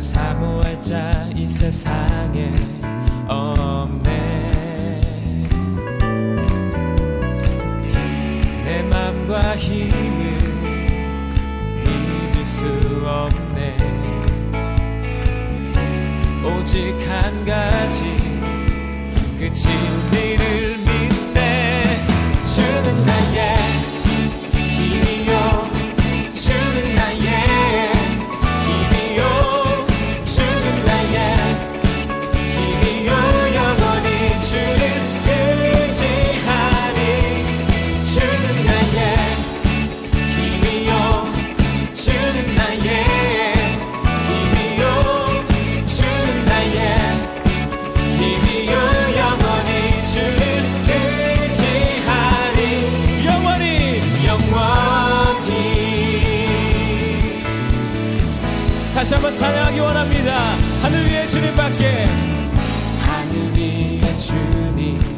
사모할 자 이 세상에 없네. 내 맘과 힘을 믿을 수 없네. 오직 한 가지 그진 다시 한번 찬양하기 원합니다. 하늘 위에 주님 밖에 하늘 위에 주님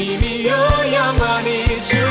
힘이여 영원히 주